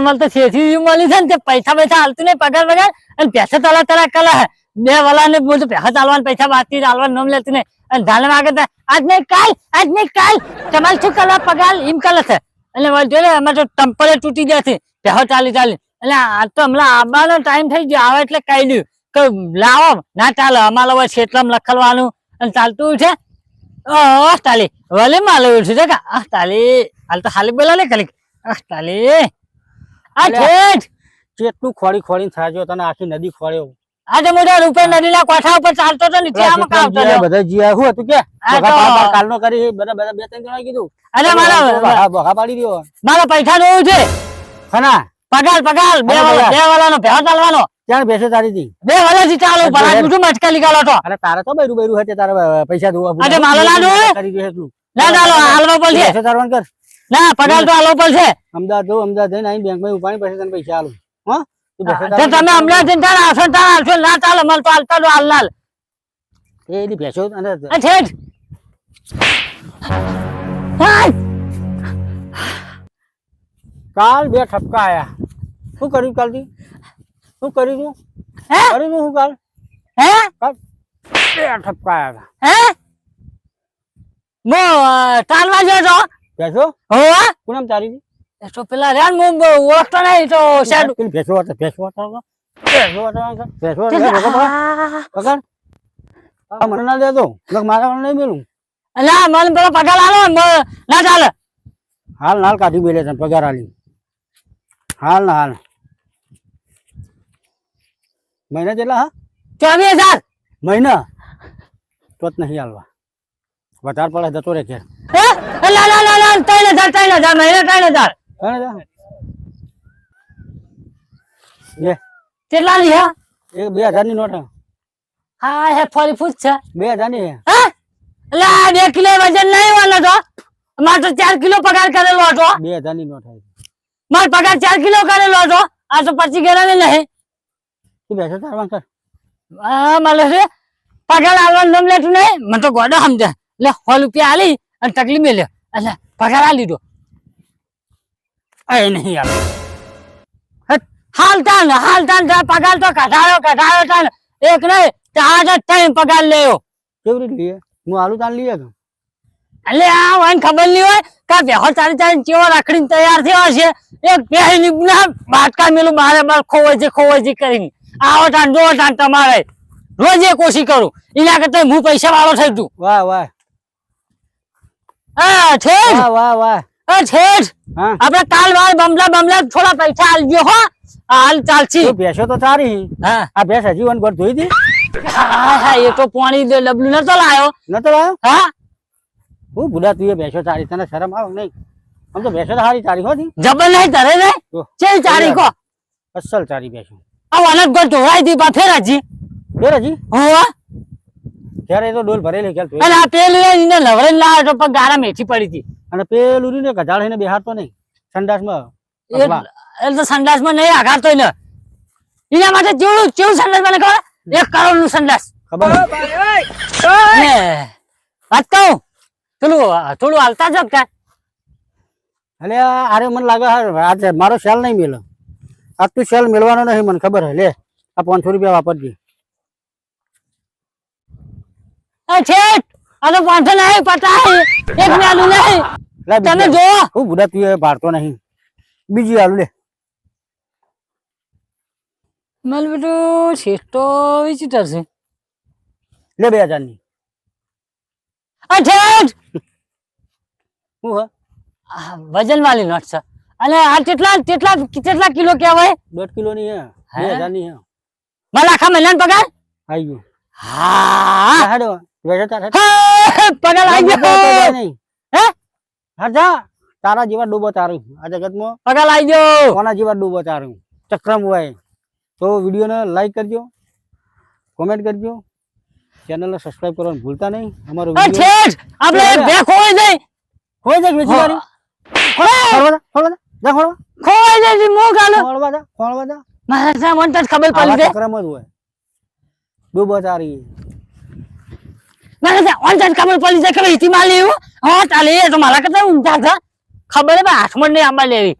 અમારે તો શેઠી મળી છે ને તે પૈસા પૈસા હાલતું નહીં, પગાર પગાર અને પૈસા તલા તલા કલા બે વાલા ને બોલતું પૈસા ચાલવાનું, પૈસા બાકી ચાલવાનું નામ લેતું નહીં. અને ધાલે માગે આજ નહીં કાલ, આજ નહીં કાલ. તમારે શું કલા પગાર? એમ કલે છે. એટલે જોડે અમારે તો ટમ્પલે તૂટી ગયા છે. પૈસા ચાલી ચાલી. એટલે આ તો હમણાં આવવાનો ટાઈમ થઈ ગયો, આવે એટલે કહી દઉં. કે લાવો, ના ચાલે, અમારે હવે ક્ષેત્રમાં લખવાનું અને ચાલતું છે. ઓહ તાલી. વલે માલ ઉઠ્યું છે કે આહ તાલી. હાલ તો હાલી બોલા લે ખાલી આહ તાલી. આ. ઠેઠ. કેટલું ખોળી ખોડીને થાજો તને આખી નદી ખોળ્યો. આજે મોટા રૂપે નદીના કોઠા ઉપર ચાલતો તો નીચે આમ કામ તો. બધા જીયા હું હતું કે? આ કાલનો કરી બધા બધા બે ત્રણ જણા કીધું. અરે મારા બગા પાડી દ્યો મારા પૈસા નો છે. ખના પગાર પગાર. બે વાળા બે વાળાનો ભેહો ચાલવાનો. ત્યાં બેસે તારી હતી બે વાળા થી ચાલુ ભલા હેડ. બીજું મટકા લીકાલો તો અરે તારે તો બૈરું બૈરું હતે તારે પૈસા દોવા અરે મારે ના? કરી દે એટલું ના ચાલો હાલવા પડશે બેસે તારવાન કર. ના પગાર તો હાલવો પડશે અમદાવાદ જવું અમદાવાદ જઈને અહીં બેંકમાં ઉપાડી પછી તને પૈસા આલું. હા? તમે અમદાવાદ જઈને તારા આવશો તારા આલશો ના ચાલે મને તો હાલતા તો હાલ લાલ એ એની ભેસો અને કાલ બે ઠપકા આયા. શું કર્યું કાલથી? શું કર્યું તું? કર્યું તું શું કાલ? હે? કાલ બે ઠપકા આયા હે? મો ચાલવા તો? ભેંસો? હોવા કોનામ તારી? તો પેલા રે હું ઓળખતો નહીં તો સાડ પેલી ભેસો હતા ભેસો હતા ભેસો ભેંસો હતા તો. હતા. પકડ. આ મને ના દેતો. લગ મારા વાળા નહીં મેલું. ના મને પેલો પગાર આલો ના ચાલે. હાલ નાલ કાઢી મેલે તને પગાર આલી. હાલ ના હાલ. મહિના જેટલા હા? ચોવીસ હજાર. મહિના? તો જ નહીં હાલવા. વધારે પડે જતો રે છે લા એ ના ત્રણ હજાર ત્રણ હજાર મહિને ત્રણ હજાર. કેટલા ની હે? એક બે હજારની નોટ હા. હે ફરી ફૂટ છે. બે હજારની હે. એટલે આ બે કિલો વજન નહીં વાળો તો? મારે તો ચાર કિલો પગાર કરેલો હતો. બે હજારની નોટ મારો પગાર ચાર કિલો કરેલો હતો. આ તો પછી ગયેલા ને નહીં. તું બેસે તાર કર હા માલે છે? પગાર આવવાનું નામ લેતું નહીં. મને તો ગોડો સમજે. એટલે સો રૂપિયા આલી અને તકલીફ મેલ્યો. એટલે પગાર આ લીધો એ નહીં આવે. હાલ તાન હાલ તાન પગાર તો કઢાયો કઢાયો તાન એક નહીં ચાર જ ત્રણ પગાર લેવો કેવી રીતે લઈએ હું આલુ તાન લઈએ કે એટલે આ વાન ખબર નહીં હોય કે બેહો તારી તારી ચેવો રાખડીને તૈયાર થયો છે. એક પહેલી ના બાટકા મેલું બારે બાર ખોવાય છે ખોવાય છે કરીને. આવો તાન જો તાન તમારે. રોજે કોશિશ કરું. એના કરતા હું પૈસા વાળો થઈ તું વાહ વાહ. હા ઠેઠ વાહ વાહ વાહ. હા ઠેઠ હા. આપડે કાલ વાર બમલા બમલા થોડા પૈસા આલજો હો. હાલ ચાલશી. ભેસો બેસો તો સારી. હા. આ ભેસ હજી વન ગોળ ધોઈ હતી હા હા એ તો પાણી લબલું ડબલું નતો લાયો. નતો લાયો? હા. હું બુલા તું એ બેસો સારી તને શરમ આવ નહીં? આમ તો બેસો તો સારી તારી હોતી જબર નહીં તારે ને? તો ચે ચારી કો. અસલ તારી બેસો. આ વાનત ગોળ ધોવાઈ દી પા ફેરાજી ફેર હજી? હોવા ત્યારે તો ડોલ ભરેલી ખેલ અને આ પેલું એને લવરે ના તો પણ ગારા મેઠી પડી હતી. અને પેલું ને ગધાડ એને બેહાડતો નહીં. સંડાસમાં એટલે એ તો સંડાસમાં નહીં આઘાતો ને એના માટે જેવું કેવું સંડાસ મને ખબર? એક કરોડનું સંડાસ. ખબર? વાત કહું? પેલું થોડું હાલતા જ કા એટલે અરે આરે મને લાગે હાર આજે મારો સેલ નહીં મેલો આજ તું સેલ મેળવાનો નહીં મને ખબર હે લે. આ પાંચસો રૂપિયા વાપરજે એ છેટ આ તો પાંચસો નહીં પચાસ એક મેલું નહીં. લે તમે જો હું ભૂલા તું એ પાડતો નહીં. બીજી આલુ લે. મલ બેટું શેઠ વિચિટર છે. લે બે હજારની આ છેટ હું હા? વજન વાળી નોટ છે. અને આ કેટલા કેટલા કેટલા કિલો કહેવાય? દોઢ કિલો ની હે? બે હજારની હે. મારા આખા મહિનાનો પગાર? આવી ગયું. હા. હેડો. પગાર આવી ના, ના, ગયો. હે? હા તારા જેવા ડૂબો તારું. આ જગતમાં પગાર આવી ગયો. કોના જેવા ડૂબો તારું? ચક્રમ હોય. તો વિડીયોને લાઈક કરજો. કોમેન્ટ કરજો. ચેનલને સબસ્ક્રાઇબ કરવાનું ભૂલતા નહીં. અમારો વીડિયો આપણે બે ખોવાઈ જાય. હોય જાય વેચી વાળી ખોળવા ખોળવા જા, જા ખોળવા. ખોવાઈ જાય છે મોં ગાલો ખોળવા જા, ખોળવા જા. મારા સા મને ખબર પડી ચક્રમ જ હોય. ડૂબો તારી. સા ઓન ખબર પડી છે કે ઈથી માલ લેવું? હા ચાલે એ તો મારા કરતા ઊંચા છે ખબર હે હાથમાં નહીં આંબા લેવી.